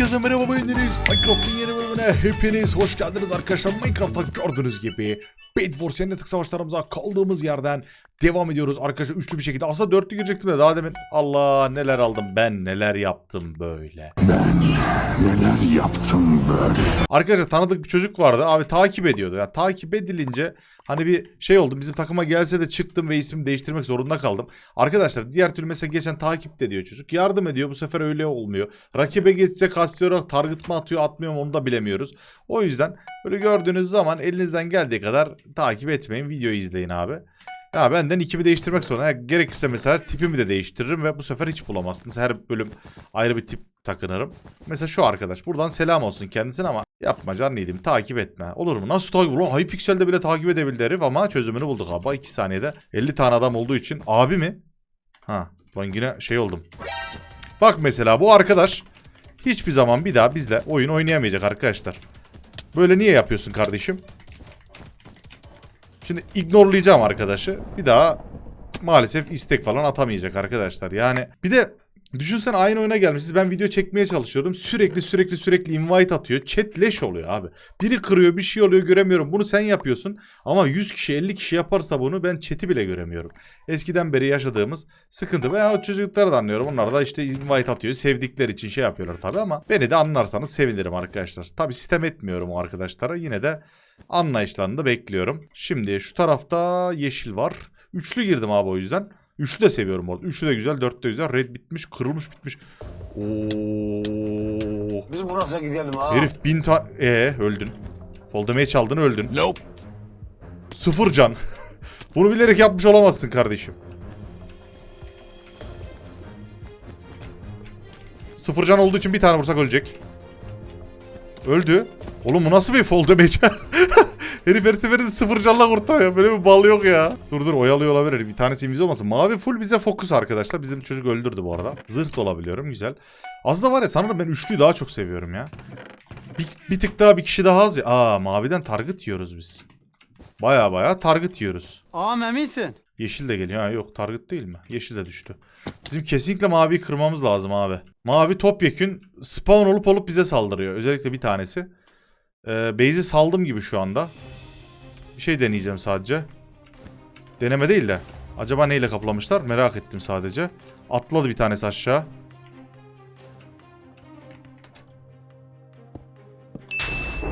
Herkese merhaba beğendiniz. Minecraft'ın yeni bölümüne hepiniz hoş geldiniz arkadaşlar. Minecraft'ta gördüğünüz gibi Bed Wars Yennetik Savaşlarımıza kaldığımız yerden devam ediyoruz arkadaşlar üçlü bir şekilde. Aslında dörtlü girecektim de daha demin Allah neler aldım ben neler yaptım böyle. Neler yaptım böyle? Arkadaşlar tanıdık bir çocuk vardı abi takip ediyordu. Yani takip edilince hani bir şey oldu bizim takıma gelse de çıktım ve ismimi değiştirmek zorunda kaldım. Arkadaşlar diğer türlü mesela geçen takip de ediyor çocuk. Yardım ediyor bu sefer öyle olmuyor. Rakibe geçse kastıyor target mı atıyor atmıyor mu onu da bilemiyoruz. O yüzden böyle gördüğünüz zaman elinizden geldiği kadar takip etmeyin videoyu izleyin abi. Ya benden ikimi değiştirmek zorunda. Ha, gerekirse mesela tipimi de değiştiririm ve bu sefer hiç bulamazsınız. Her bölüm ayrı bir tip takınırım. Mesela şu arkadaş. Buradan selam olsun kendisine ama yapma can takip etme. Olur mu? Nasıl takip? Ulan Hypixel'de bile takip edebildi herif ama çözümünü bulduk abi. 2 saniyede 50 tane adam olduğu için. Abi mi? Ha ben yine şey oldum. Bak mesela bu arkadaş hiçbir zaman bir daha bizle oyun oynayamayacak arkadaşlar. Böyle niye yapıyorsun kardeşim? Şimdi ignorlayacağım arkadaşı. Bir daha maalesef istek falan atamayacak arkadaşlar. Yani bir de düşünsen aynı oyuna gelmişiz. Ben video çekmeye çalışıyorum. Sürekli sürekli sürekli invite atıyor. Chat leş oluyor abi. Biri kırıyor bir şey oluyor göremiyorum. Bunu sen yapıyorsun. Ama 100 kişi 50 kişi yaparsa bunu ben chat'i bile göremiyorum. Eskiden beri yaşadığımız sıkıntı. Ben o çocukları da anlıyorum. Onlar da işte invite atıyor. Sevdikleri için şey yapıyorlar tabii ama beni de anlarsanız sevinirim arkadaşlar. Tabii sistem etmiyorum o arkadaşlara. Yine de anlayışlarını da bekliyorum. Şimdi şu tarafta yeşil var. Üçlü girdim abi o yüzden. Üçlü de seviyorum orada. Üçlü de güzel, dört de güzel. Red bitmiş, kırılmış bitmiş. Oo. Biz Murat'a gidelim ha. Herif bin ta... Ee öldün. Fall damage çaldın öldün. Nope. Sıfır can. Bunu bilerek yapmış olamazsın kardeşim. Sıfır can olduğu için bir tane vursak ölecek. Öldü. Oğlum bu nasıl bir fall damage? Herif her seferinde sıfır canla kurtarıyor. Böyle bir bal yok ya. Dur dur oyalıyor olabilir. Bir tanesi inviz olmasın. Mavi full bize fokus arkadaşlar. Bizim çocuk öldürdü bu arada. Zırt olabiliyorum. Güzel. Aslında var ya sanırım ben üçlüyü daha çok seviyorum ya. Bir, bir tık daha bir kişi daha az ya. Aa maviden target yiyoruz biz. Baya baya target yiyoruz. Ağam eminsin. Yeşil de geliyor. Ha yok target değil mi? Yeşil de düştü. Bizim kesinlikle maviyi kırmamız lazım abi. Mavi topyekün spawn olup olup bize saldırıyor. Özellikle bir tanesi. Ee, base'i saldım gibi şu anda. Bir şey deneyeceğim sadece. Deneme değil de. Acaba neyle kaplamışlar? Merak ettim sadece. Atladı bir tanesi aşağı.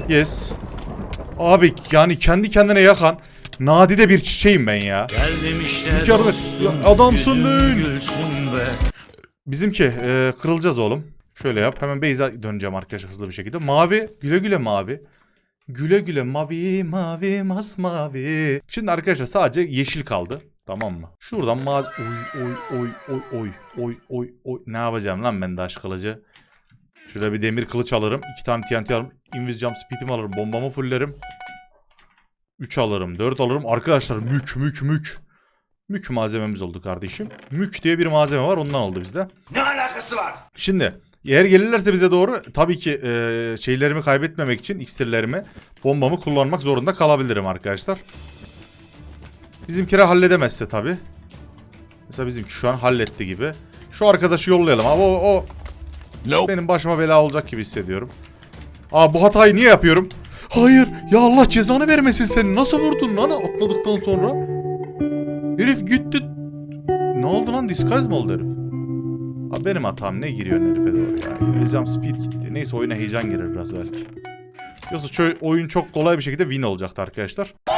Yes. Abi yani kendi kendine yakan nadide bir çiçeğim ben ya. İşte Bizimki dostum, adamsın lan. Bizimki e, kırılacağız oğlum. Şöyle yap. Hemen base'e döneceğim arkadaşlar hızlı bir şekilde. Mavi. Güle güle mavi. Güle güle mavi mavi masmavi. Şimdi arkadaşlar sadece yeşil kaldı. Tamam mı? Şuradan mavi... Oy oy oy oy oy oy oy oy. Ne yapacağım lan ben de aşk kılıcı? Şurada bir demir kılıç alırım. iki tane TNT alırım. Invis jump speed'imi alırım. Bombamı fullerim. 3 alırım. 4 alırım. Arkadaşlar mük mük mük. Mük malzememiz oldu kardeşim. Mük diye bir malzeme var ondan oldu bizde. Ne alakası var? Şimdi eğer gelirlerse bize doğru tabii ki e, şeylerimi kaybetmemek için iksirlerimi bombamı kullanmak zorunda kalabilirim arkadaşlar. Bizimkiler halledemezse tabii. Mesela bizimki şu an halletti gibi. Şu arkadaşı yollayalım ama o, o Nope. benim başıma bela olacak gibi hissediyorum. Aa bu hatayı niye yapıyorum? Hayır ya Allah cezanı vermesin seni. Nasıl vurdun lan atladıktan sonra? Herif gitti. Ne oldu lan disguise mı oldu herif? Abi benim hatam ne giriyor herife doğru ya. İngilizcem speed gitti. Neyse oyuna heyecan girer biraz belki. Yoksa oyun çok kolay bir şekilde win olacaktı arkadaşlar.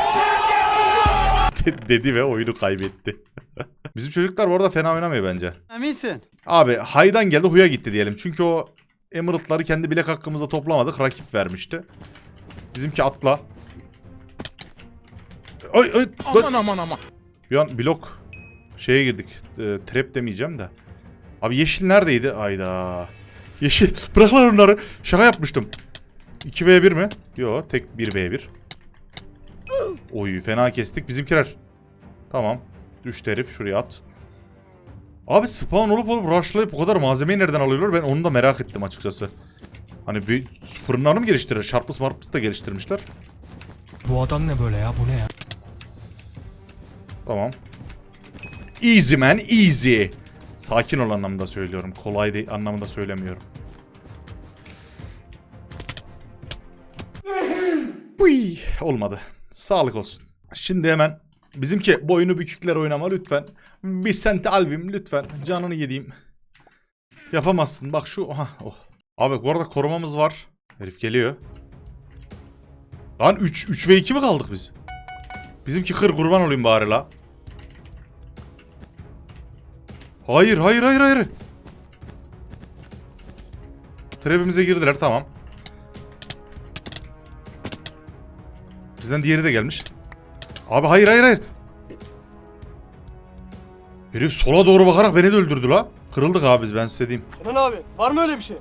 De- dedi ve oyunu kaybetti. Bizim çocuklar bu arada fena oynamıyor bence. Eminsin. Abi haydan geldi huya gitti diyelim. Çünkü o emerald'ları kendi bilek hakkımızda toplamadık. Rakip vermişti. Bizimki atla. Ay ay. Aman aman aman. Bir an blok şeye girdik. E, trap demeyeceğim de. Abi yeşil neredeydi? Ayda. Yeşil. Bırak lan onları. Şaka yapmıştım. 2v1 mi? Yo tek 1v1. Oy fena kestik. Bizimkiler. Tamam. Düştü herif. Şuraya at. Abi spawn olup olup rushlayıp bu kadar malzemeyi nereden alıyorlar ben onu da merak ettim açıkçası. Hani bir fırınlarını mı geliştirir? Sharpness Marpness da geliştirmişler. Bu adam ne böyle ya? Bu ne ya? Tamam. Easy man easy. Sakin ol anlamında söylüyorum. Kolay değil anlamında söylemiyorum. Uy, olmadı. Sağlık olsun. Şimdi hemen bizimki boynu bükükler oynama lütfen. Vicente Alvim lütfen. Canını yediğim. Yapamazsın. Bak şu. Aha, oh. Abi bu arada korumamız var. Herif geliyor. Lan 3 3 ve 2 mi kaldık biz? Bizimki kır kurban olayım bari la. Hayır hayır hayır hayır. Trap'imize girdiler tamam. Bizden diğeri de gelmiş. Abi hayır hayır hayır. Herif sola doğru bakarak beni de öldürdü la. Kırıldık abi biz ben size diyeyim. Kenan abi var mı öyle bir şey?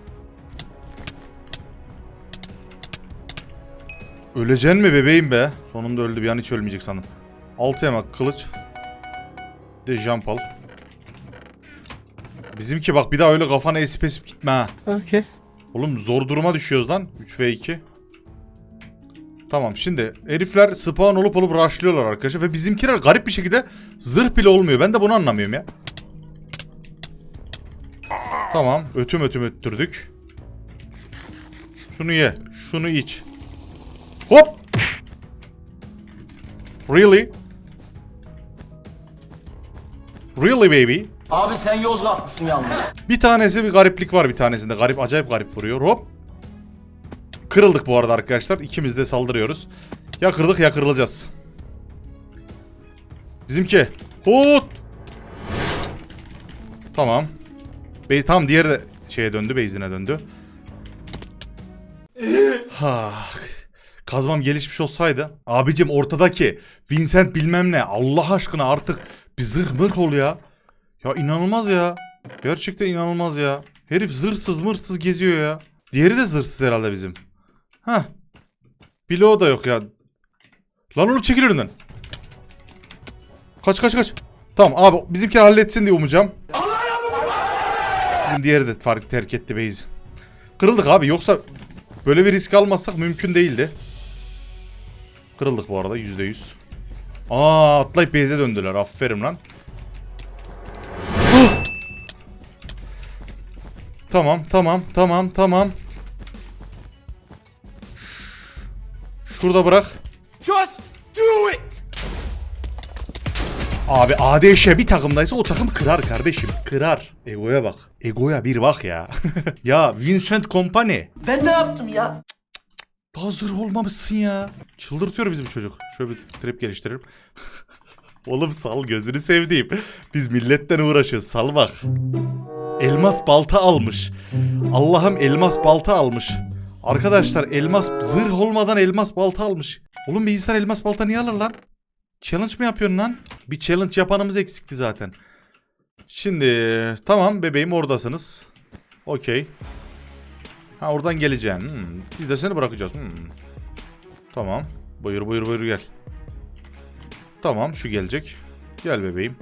Öleceksin mi bebeğim be? Sonunda öldü bir an hiç ölmeyecek sandım. Altı yamak kılıç. Bir De jump al. Bizimki bak bir daha öyle kafana esip esip gitme ha. Okey. Oğlum zor duruma düşüyoruz lan. 3 ve 2. Tamam şimdi herifler spawn olup olup rushlıyorlar arkadaşlar. Ve bizimkiler garip bir şekilde zırh bile olmuyor. Ben de bunu anlamıyorum ya. Tamam ötüm ötüm öttürdük. Şunu ye. Şunu iç. Hop. Really? Really baby? Abi sen Yozgatlısın yalnız. Bir tanesi bir gariplik var bir tanesinde. Garip acayip garip vuruyor. Hop. Kırıldık bu arada arkadaşlar. İkimiz de saldırıyoruz. Ya kırdık ya kırılacağız. Bizimki. Hut. Tamam. Bey tam diğeri de şeye döndü. Beyzine döndü. ha. Kazmam gelişmiş olsaydı. Abicim ortadaki Vincent bilmem ne. Allah aşkına artık bir zırh mırh ol ya. Ya inanılmaz ya. Gerçekten inanılmaz ya. Herif zırsız mırsız geziyor ya. Diğeri de zırsız herhalde bizim. Hah. Bilo da yok ya. Lan oğlum çekil önünden. Kaç kaç kaç. Tamam abi bizimkiler halletsin diye umacağım. Bizim diğeri de fark terk etti beyzi. Kırıldık abi yoksa böyle bir risk almazsak mümkün değildi. Kırıldık bu arada yüzde yüz. Aa atlayıp base'e döndüler aferin lan. Tamam, tamam, tamam, tamam. Şurada bırak. Just do it! Abi ADŞ bir takımdaysa o takım kırar kardeşim. Kırar. Egoya bak. Egoya bir bak ya. ya Vincent Company. Ben ne yaptım ya? Daha zırh olmamışsın ya. Çıldırtıyor bizim çocuk. Şöyle bir trip geliştiririm. Oğlum sal gözünü sevdiğim. Biz milletten uğraşıyoruz sal bak. Elmas balta almış. Allah'ım elmas balta almış. Arkadaşlar elmas zırh olmadan elmas balta almış. Oğlum bir insan elmas balta niye alır lan? Challenge mi yapıyorsun lan? Bir challenge yapanımız eksikti zaten. Şimdi tamam bebeğim oradasınız. Okey. Ha oradan geleceksin. Hmm, Biz de seni bırakacağız. Hmm. Tamam. Buyur buyur buyur gel. Tamam şu gelecek. Gel bebeğim.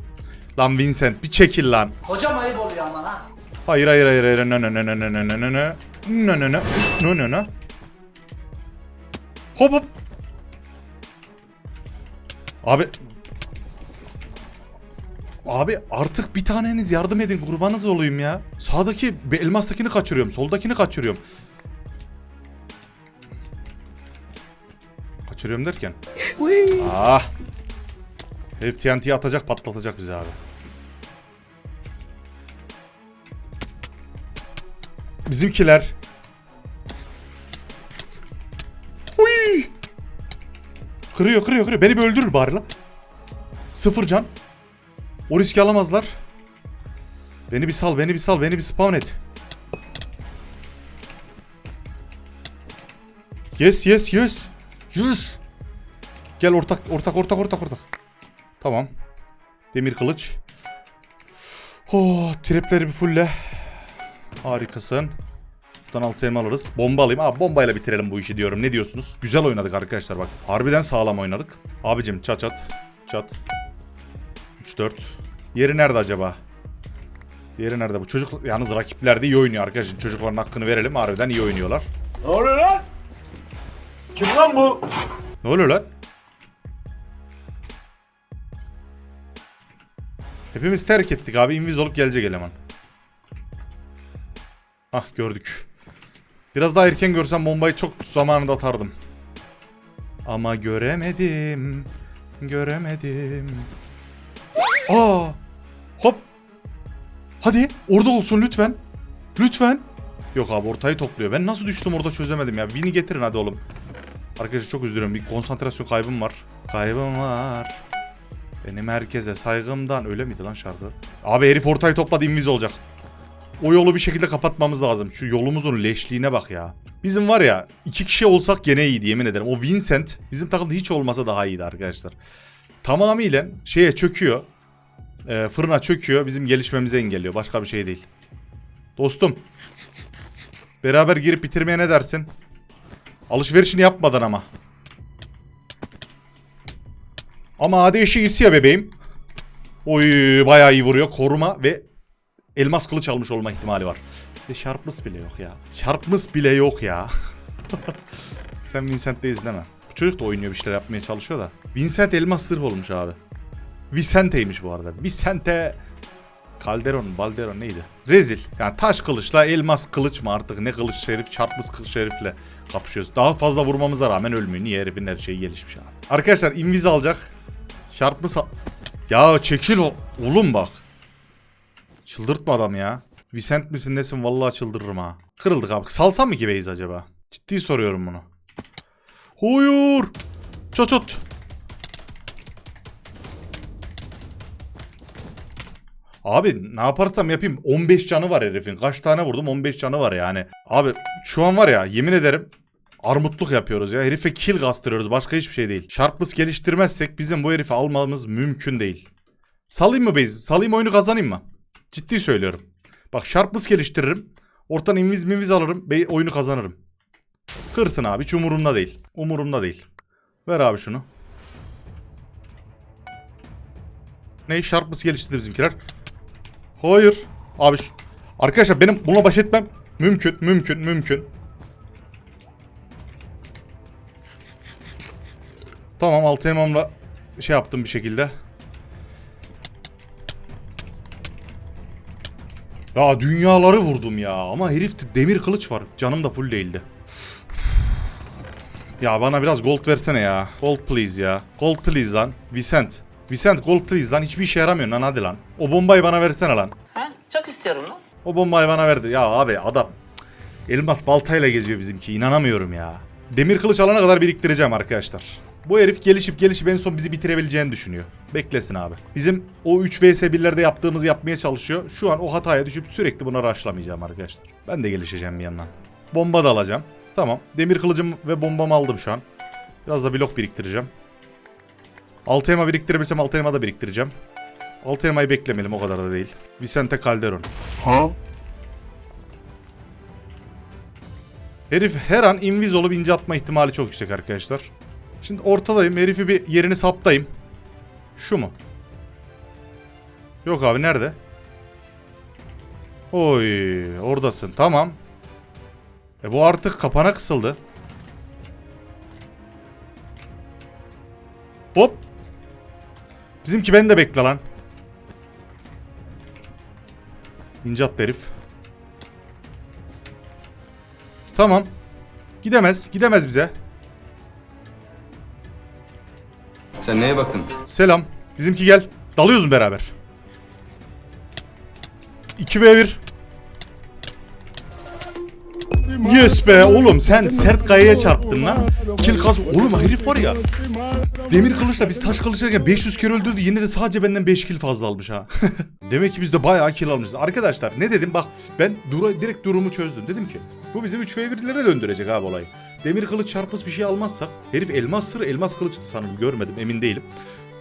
Lan Vincent bir çekil lan. Hocam ayıp oluyor aman ha. Hayır hayır hayır hayır. No no no no no no no no. No no no. No no no. Hop hop. Abi Abi artık bir taneniz yardım edin kurbanız olayım ya. Sağdaki elmastakini kaçırıyorum. Soldakini kaçırıyorum. Kaçırıyorum derken. ah. Herif TNT'yi atacak patlatacak bizi abi. Bizimkiler. Huy! Kırıyor kırıyor kırıyor. Beni bir öldürür bari lan. Sıfır can. O riski alamazlar. Beni bir sal, beni bir sal, beni bir spawn et. Yes, yes, yes. Yes. Gel ortak, ortak, ortak, ortak, ortak. Tamam. Demir kılıç. Oh, tripleri bir fulle. Harikasın. Şuradan altı elma alırız. Bomba alayım. Abi bombayla bitirelim bu işi diyorum. Ne diyorsunuz? Güzel oynadık arkadaşlar bak. Harbiden sağlam oynadık. Abicim çat çat. Çat. 3-4. Yeri nerede acaba? Diğeri nerede bu? Çocuk yalnız rakipler de iyi oynuyor arkadaşlar. Çocukların hakkını verelim. Harbiden iyi oynuyorlar. Ne oluyor lan? Kim lan bu? Ne oluyor lan? Hepimiz terk ettik abi. Invis olup gelecek eleman. Ah gördük. Biraz daha erken görsem bombayı çok zamanında atardım. Ama göremedim. Göremedim. Aa! Hop! Hadi orada olsun lütfen. Lütfen. Yok abi ortayı topluyor. Ben nasıl düştüm orada çözemedim ya. Win'i getirin hadi oğlum. Arkadaşlar çok üzülüyorum. Bir konsantrasyon kaybım var. Kaybım var. Benim herkese saygımdan. Öyle miydi lan şarkı? Abi herif ortayı topladı inviz olacak. O yolu bir şekilde kapatmamız lazım. Şu yolumuzun leşliğine bak ya. Bizim var ya iki kişi olsak gene iyiydi yemin ederim. O Vincent bizim takımda hiç olmasa daha iyiydi arkadaşlar. Tamamıyla şeye çöküyor. Ee, fırına çöküyor. Bizim gelişmemizi engelliyor. Başka bir şey değil. Dostum. Beraber girip bitirmeye ne dersin? Alışverişini yapmadan ama. Ama AD işi ya bebeğim. Oy bayağı iyi vuruyor. Koruma ve elmas kılıç almış olma ihtimali var. Bizde Sharpness bile yok ya. Sharpness bile yok ya. Sen Vincent de izleme. Bu çocuk da oynuyor bir şeyler yapmaya çalışıyor da. Vincent elmas sırf olmuş abi. Vicente'ymiş bu arada. Vicente Calderon, Balderon neydi? Rezil. Yani taş kılıçla elmas kılıç mı artık ne kılıç şerif, çarpmış kılıç şerifle kapışıyoruz. Daha fazla vurmamıza rağmen ölmüyor. Niye herifin her şeyi gelişmiş abi. Arkadaşlar inviz alacak. Çarpmış Ya çekil o. Oğlum bak. Çıldırtma adam ya. Vicent misin nesin vallahi çıldırırım ha. Kırıldık abi. Salsam mı ki base acaba? Ciddi soruyorum bunu. Hayır. Çocuk. Abi ne yaparsam yapayım 15 canı var herifin. Kaç tane vurdum 15 canı var yani. Abi şu an var ya yemin ederim armutluk yapıyoruz ya. Herife kill kastırıyoruz başka hiçbir şey değil. Sharpness geliştirmezsek bizim bu herifi almamız mümkün değil. Salayım mı base? Salayım oyunu kazanayım mı? Ciddi söylüyorum. Bak Sharpness geliştiririm. Ortadan inviz minviz alırım. Be oyunu kazanırım. Kırsın abi hiç umurumda değil. Umurumda değil. Ver abi şunu. Ne? Sharpness geliştirdi bizimkiler. Hayır. Abi arkadaşlar benim bununla baş etmem mümkün, mümkün, mümkün. Tamam altı elmamla şey yaptım bir şekilde. Ya dünyaları vurdum ya ama herifte demir kılıç var. Canım da full değildi. Ya bana biraz gold versene ya. Gold please ya. Gold please lan. Vicent. Vicent gold please lan. Hiçbir işe yaramıyor lan hadi lan. O bombayı bana versene lan. Ha? Çok istiyorum lan. O bombayı bana verdi. Ya abi adam elmas baltayla geziyor bizimki. İnanamıyorum ya. Demir kılıç alana kadar biriktireceğim arkadaşlar. Bu herif gelişip gelişip en son bizi bitirebileceğini düşünüyor. Beklesin abi. Bizim o 3 vs 1'lerde yaptığımızı yapmaya çalışıyor. Şu an o hataya düşüp sürekli buna rushlamayacağım arkadaşlar. Ben de gelişeceğim bir yandan. Bomba da alacağım. Tamam. Demir kılıcım ve bombamı aldım şu an. Biraz da blok biriktireceğim. Altı elma biriktirebilsem altı elma da biriktireceğim. Altı elmayı beklemeyelim o kadar da değil. Vicente Calderon. Ha? Herif her an inviz olup ince atma ihtimali çok yüksek arkadaşlar. Şimdi ortadayım. Herifi bir yerini saptayım. Şu mu? Yok abi nerede? Oy oradasın. Tamam. E bu artık kapana kısıldı. Hop. Bizimki beni de bekle lan. İnce attı herif. Tamam. Gidemez. Gidemez bize. Sen neye baktın? Selam. Bizimki gel. Dalıyoruz mu beraber? 2v1. Yes be oğlum sen sert kayaya çarptın lan. Kill kas. Oğlum herif var ya. Demir kılıçla biz taş kılıçlarken 500 kere öldürdü. Yine de sadece benden 5 kill fazla almış ha. Demek ki biz de bayağı kill almışız. Arkadaşlar ne dedim bak ben dura, direkt durumu çözdüm. Dedim ki bu bizi 3v1'lere döndürecek abi olayı. Demir kılıç çarpız bir şey almazsak herif elmas sırrı elmas kılıçtı sanırım görmedim emin değilim.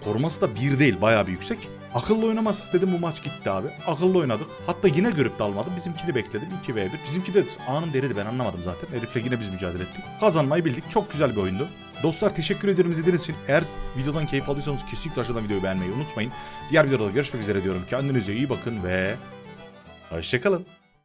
Koruması da bir değil bayağı bir yüksek. Akıllı oynamazsak dedim bu maç gitti abi. Akıllı oynadık. Hatta yine görüp de almadım. Bizimkini bekledim. 2v1. Bizimki de anın deriydi ben anlamadım zaten. Herifle yine biz mücadele ettik. Kazanmayı bildik. Çok güzel bir oyundu. Dostlar teşekkür ederim izlediğiniz için. Eğer videodan keyif aldıysanız kesinlikle aşağıdan videoyu beğenmeyi unutmayın. Diğer videoda görüşmek üzere diyorum. Kendinize iyi bakın ve hoşçakalın.